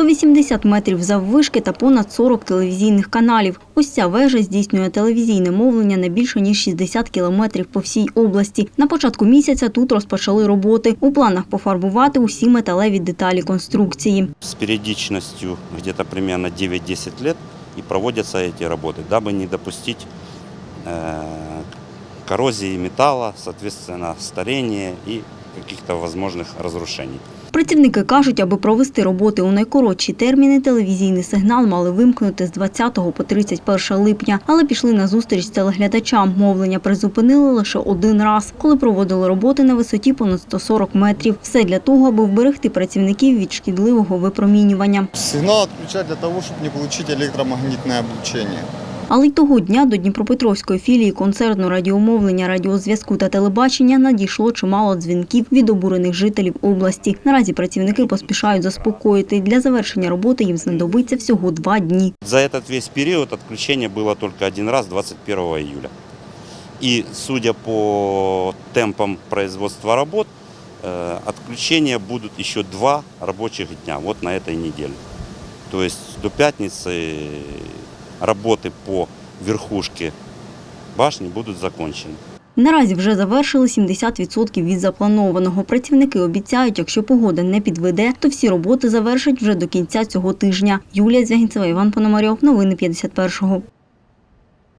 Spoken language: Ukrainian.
180 метрів заввишки та понад 40 телевізійних каналів. Ось ця вежа здійснює телевізійне мовлення на більше ніж 60 кілометрів по всій області. На початку місяця тут розпочали роботи. У планах пофарбувати усі металеві деталі конструкції. с периодичностью где-то примерно 9-10 лет и проводятся эти работы, дабы не допустить э, коррозии металла, соответственно, старения и каких-то возможных разрушений. Працівники кажуть, аби провести роботи у найкоротші терміни, телевізійний сигнал мали вимкнути з 20 по 31 липня, але пішли на зустріч телеглядачам. Мовлення призупинили лише один раз, коли проводили роботи на висоті понад 140 метрів. Все для того, аби вберегти працівників від шкідливого випромінювання. Сигнал отключать для того, чтобы не получить электромагнитное облучение. Але й того дня до Дніпропетровської філії концерну радіомовлення, радіозв'язку та телебачення надійшло чимало дзвінків від обурених жителів області. Наразі працівники поспішають заспокоїти. Для завершення роботи їм знадобиться всього два дні. За этот весь период отключение было только один раз 21 июля. И судя по темпам производства работ, э, отключения будут еще два рабочих дня, вот на этой неделе. То есть до пятницы работы по верхушці башні будуть закончені. Наразі вже завершили 70% від запланованого. Працівники обіцяють, якщо погода не підведе, то всі роботи завершать вже до кінця цього тижня. Юлія Звягінцева, Іван Пономарьов. Новини 51-го.